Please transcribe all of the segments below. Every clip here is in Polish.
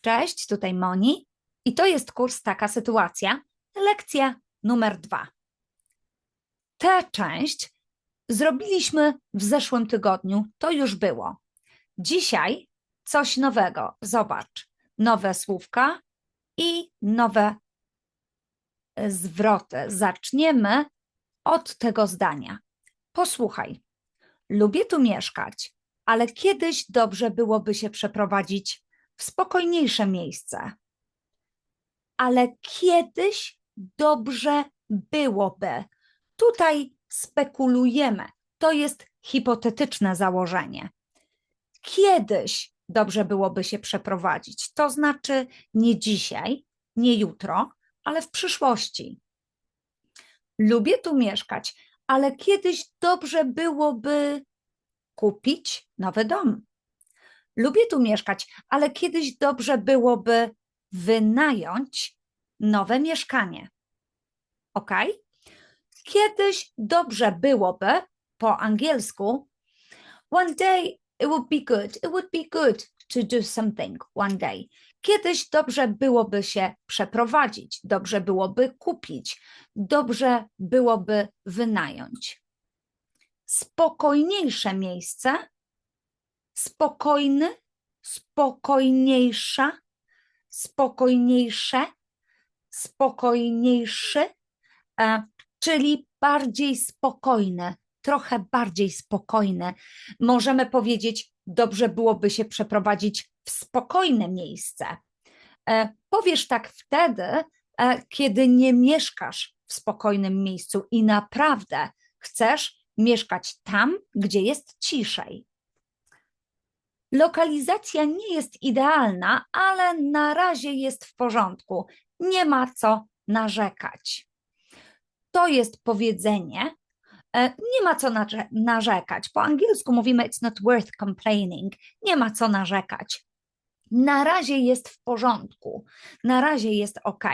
Cześć, tutaj Moni. I to jest kurs Taka Sytuacja, lekcja numer dwa. Tę część zrobiliśmy w zeszłym tygodniu, to już było. Dzisiaj coś nowego. Zobacz, nowe słówka i nowe e, zwroty. Zaczniemy od tego zdania. Posłuchaj. Lubię tu mieszkać, ale kiedyś dobrze byłoby się przeprowadzić w spokojniejsze miejsce. Ale kiedyś dobrze byłoby. Tutaj spekulujemy. To jest hipotetyczne założenie. Kiedyś dobrze byłoby się przeprowadzić. To znaczy nie dzisiaj, nie jutro, ale w przyszłości. Lubię tu mieszkać, ale kiedyś dobrze byłoby kupić nowy dom. Lubię tu mieszkać, ale kiedyś dobrze byłoby wynająć nowe mieszkanie. Ok? Kiedyś dobrze byłoby po angielsku one day it would be good. It would be good to do something one day. Kiedyś dobrze byłoby się przeprowadzić, dobrze byłoby kupić, dobrze byłoby wynająć. Spokojniejsze miejsce, spokojny, spokojniejsza, spokojniejsze, spokojniejszy, e, czyli bardziej spokojne, trochę bardziej spokojne. Możemy powiedzieć, dobrze byłoby się przeprowadzić w spokojne miejsce. E, powiesz tak wtedy, e, kiedy nie mieszkasz w spokojnym miejscu i naprawdę chcesz mieszkać tam, gdzie jest ciszej. Lokalizacja nie jest idealna, ale na razie jest w porządku. Nie ma co narzekać. To jest powiedzenie, e, nie ma co narzekać. Po angielsku mówimy it's not worth complaining. Nie ma co narzekać. Na razie jest w porządku. Na razie jest ok.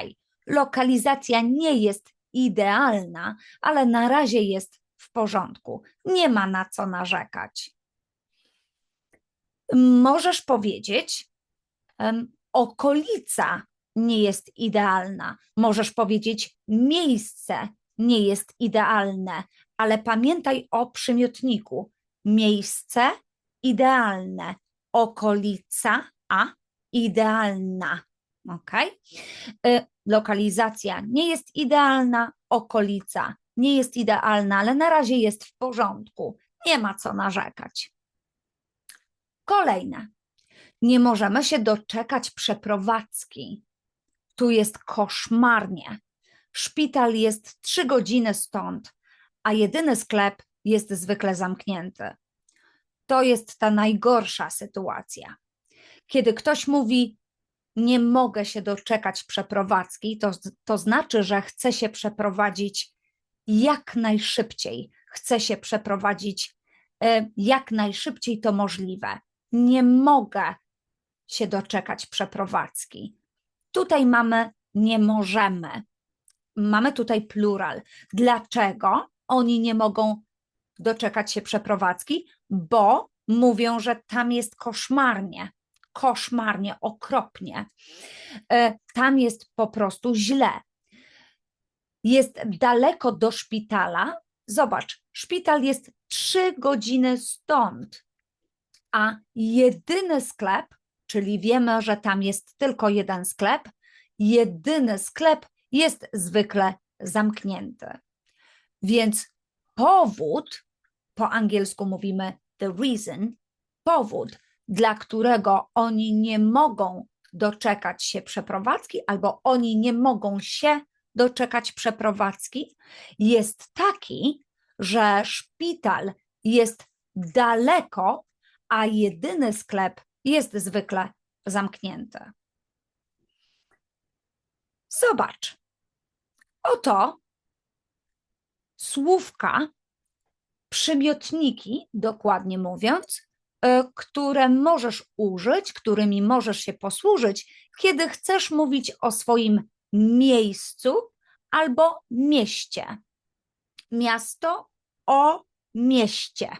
Lokalizacja nie jest idealna, ale na razie jest w porządku. Nie ma na co narzekać. Możesz powiedzieć, okolica nie jest idealna. Możesz powiedzieć, miejsce nie jest idealne, ale pamiętaj o przymiotniku. Miejsce idealne, okolica, a idealna. Ok? Lokalizacja nie jest idealna, okolica nie jest idealna, ale na razie jest w porządku. Nie ma co narzekać. Kolejne. Nie możemy się doczekać przeprowadzki. Tu jest koszmarnie. Szpital jest trzy godziny stąd, a jedyny sklep jest zwykle zamknięty. To jest ta najgorsza sytuacja. Kiedy ktoś mówi, nie mogę się doczekać przeprowadzki, to, to znaczy, że chce się przeprowadzić jak najszybciej, chce się przeprowadzić e, jak najszybciej to możliwe. Nie mogę się doczekać przeprowadzki. Tutaj mamy nie możemy. Mamy tutaj plural. Dlaczego oni nie mogą doczekać się przeprowadzki? Bo mówią, że tam jest koszmarnie, koszmarnie, okropnie. E, tam jest po prostu źle. Jest daleko do szpitala. Zobacz, szpital jest trzy godziny stąd, a jedyny sklep, czyli wiemy, że tam jest tylko jeden sklep, jedyny sklep jest zwykle zamknięty. Więc powód, po angielsku mówimy the reason, powód, dla którego oni nie mogą doczekać się przeprowadzki albo oni nie mogą się doczekać przeprowadzki, jest taki, że szpital jest daleko, a jedyny sklep jest zwykle zamknięty. Zobacz. Oto słówka, przymiotniki, dokładnie mówiąc, e, które możesz użyć, którymi możesz się posłużyć, kiedy chcesz mówić o swoim miejscu albo mieście. Miasto o mieście.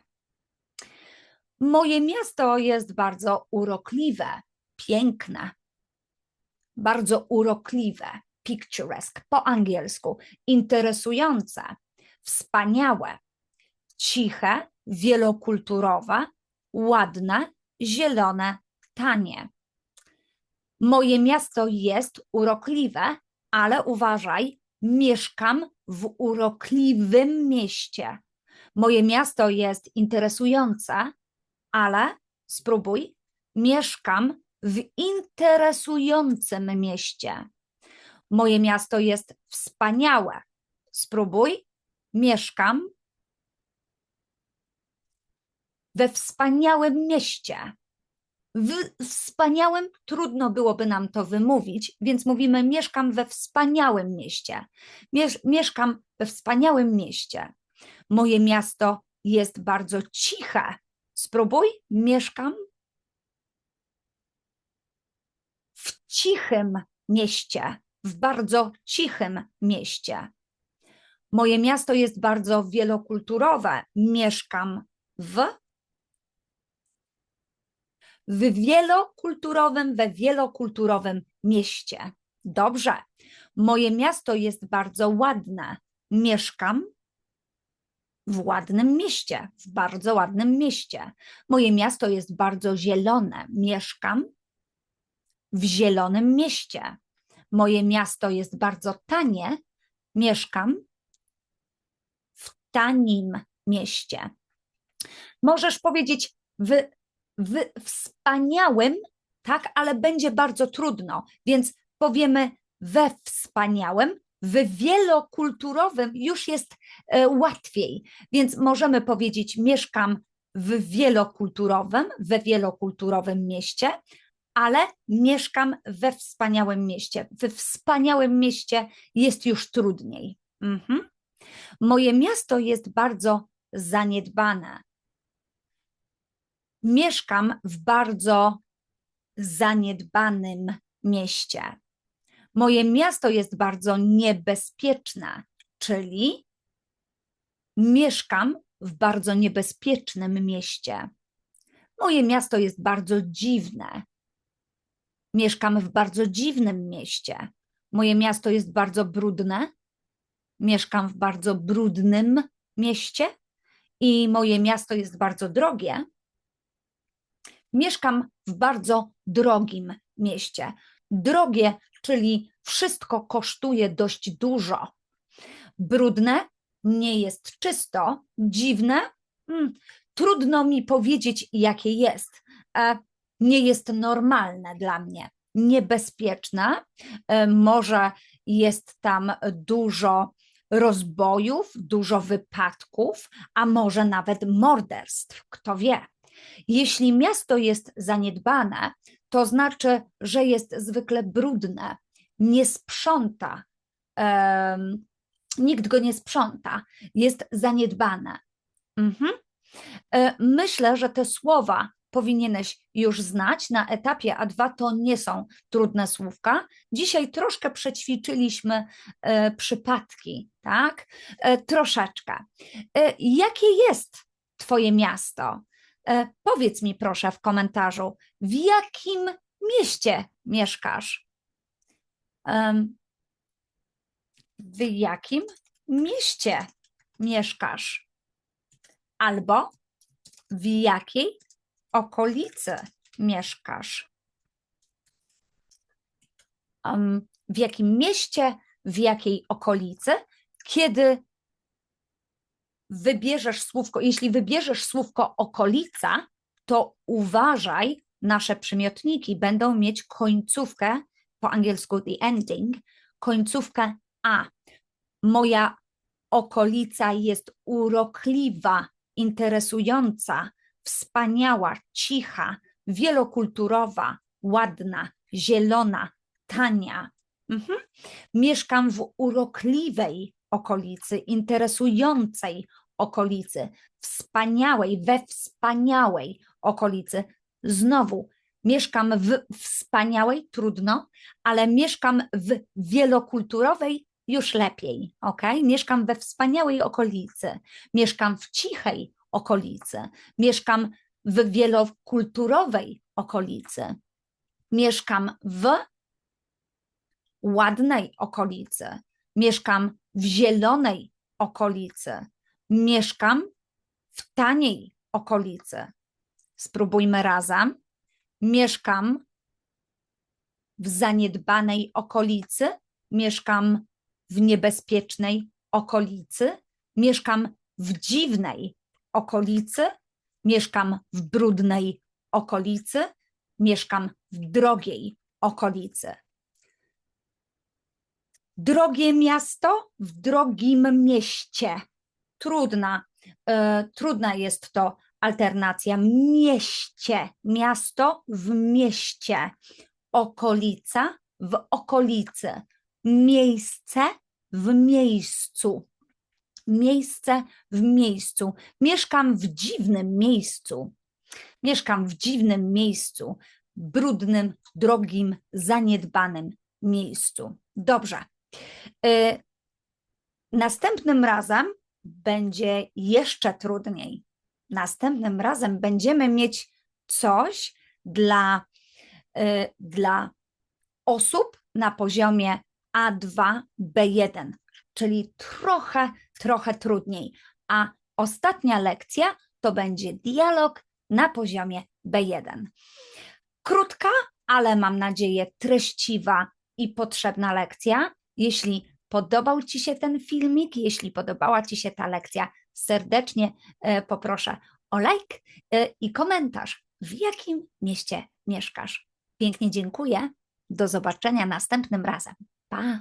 Moje miasto jest bardzo urokliwe, piękne. bardzo urokliwe, picturesque po angielsku, interesujące, wspaniałe, ciche, wielokulturowe, ładne, zielone, tanie. Moje miasto jest urokliwe, ale uważaj, mieszkam w urokliwym mieście. Moje miasto jest interesujące, ale spróbuj, mieszkam w interesującym mieście. Moje miasto jest wspaniałe. Spróbuj, mieszkam we wspaniałym mieście. W wspaniałym trudno byłoby nam to wymówić, więc mówimy: Mieszkam we wspaniałym mieście. Miesz mieszkam we wspaniałym mieście. Moje miasto jest bardzo ciche. Spróbuj, mieszkam w cichym mieście, w bardzo cichym mieście. Moje miasto jest bardzo wielokulturowe. Mieszkam w w wielokulturowym, we wielokulturowym mieście. Dobrze. Moje miasto jest bardzo ładne. Mieszkam w ładnym mieście, w bardzo ładnym mieście. Moje miasto jest bardzo zielone. Mieszkam w zielonym mieście. Moje miasto jest bardzo tanie. Mieszkam w tanim mieście. Możesz powiedzieć w w wspaniałym, tak, ale będzie bardzo trudno, więc powiemy we wspaniałym, w wielokulturowym już jest e, łatwiej, więc możemy powiedzieć mieszkam w wielokulturowym, we wielokulturowym mieście, ale mieszkam we wspaniałym mieście. We wspaniałym mieście jest już trudniej. Mhm. Moje miasto jest bardzo zaniedbane mieszkam w bardzo zaniedbanym mieście. Moje miasto jest bardzo niebezpieczne, czyli mieszkam w bardzo niebezpiecznym mieście. Moje miasto jest bardzo dziwne. Mieszkam w bardzo dziwnym mieście. Moje miasto jest bardzo brudne. Mieszkam w bardzo brudnym mieście i moje miasto jest bardzo drogie mieszkam w bardzo drogim mieście. Drogie, czyli wszystko kosztuje dość dużo. Brudne, nie jest czysto, dziwne, hmm, trudno mi powiedzieć, jakie jest. E, nie jest normalne dla mnie, niebezpieczne, e, może jest tam dużo rozbojów, dużo wypadków, a może nawet morderstw, kto wie. Jeśli miasto jest zaniedbane, to znaczy, że jest zwykle brudne, nie sprząta, um, nikt go nie sprząta, jest zaniedbane. Mhm. E, myślę, że te słowa powinieneś już znać. Na etapie A2 to nie są trudne słówka. Dzisiaj troszkę przećwiczyliśmy e, przypadki, tak? E, troszeczkę. E, jakie jest Twoje miasto? E, powiedz mi proszę w komentarzu, w jakim mieście mieszkasz? W jakim mieście mieszkasz? Albo w jakiej okolicy mieszkasz? W jakim mieście, w jakiej okolicy, kiedy wybierzesz słówko, jeśli wybierzesz słówko okolica, to uważaj, nasze przymiotniki będą mieć końcówkę, po angielsku the ending, końcówkę a. Moja okolica jest urokliwa, interesująca, wspaniała, cicha, wielokulturowa, ładna, zielona, tania. Mhm. Mieszkam w urokliwej okolicy, interesującej okolicy, wspaniałej, we wspaniałej okolicy. Znowu, mieszkam w wspaniałej, trudno, ale mieszkam w wielokulturowej, już lepiej, ok? Mieszkam we wspaniałej okolicy, mieszkam w cichej okolicy, mieszkam w wielokulturowej okolicy, mieszkam w ładnej okolicy, mieszkam w zielonej okolicy, mieszkam w taniej okolicy. Spróbujmy razem. Mieszkam w zaniedbanej okolicy, mieszkam w niebezpiecznej okolicy, mieszkam w dziwnej okolicy, mieszkam w brudnej okolicy, mieszkam w drogiej okolicy. Drogie miasto w drogim mieście. Trudna, e, trudna jest to alternacja. Mieście, miasto w mieście, okolica w okolicy, miejsce w miejscu. Miejsce w miejscu. Mieszkam w dziwnym miejscu. Mieszkam w dziwnym miejscu, brudnym, drogim, zaniedbanym miejscu. Dobrze. Y, Następnym razem będzie jeszcze trudniej. Następnym razem będziemy mieć coś dla, y, dla osób na poziomie A2, B1, czyli trochę, trochę trudniej. A ostatnia lekcja to będzie dialog na poziomie B1. Krótka, ale mam nadzieję treściwa i potrzebna lekcja. Jeśli podobał Ci się ten filmik, jeśli podobała Ci się ta lekcja, serdecznie e, poproszę o like e, i komentarz, w jakim mieście mieszkasz. Pięknie dziękuję. Do zobaczenia następnym razem. Pa!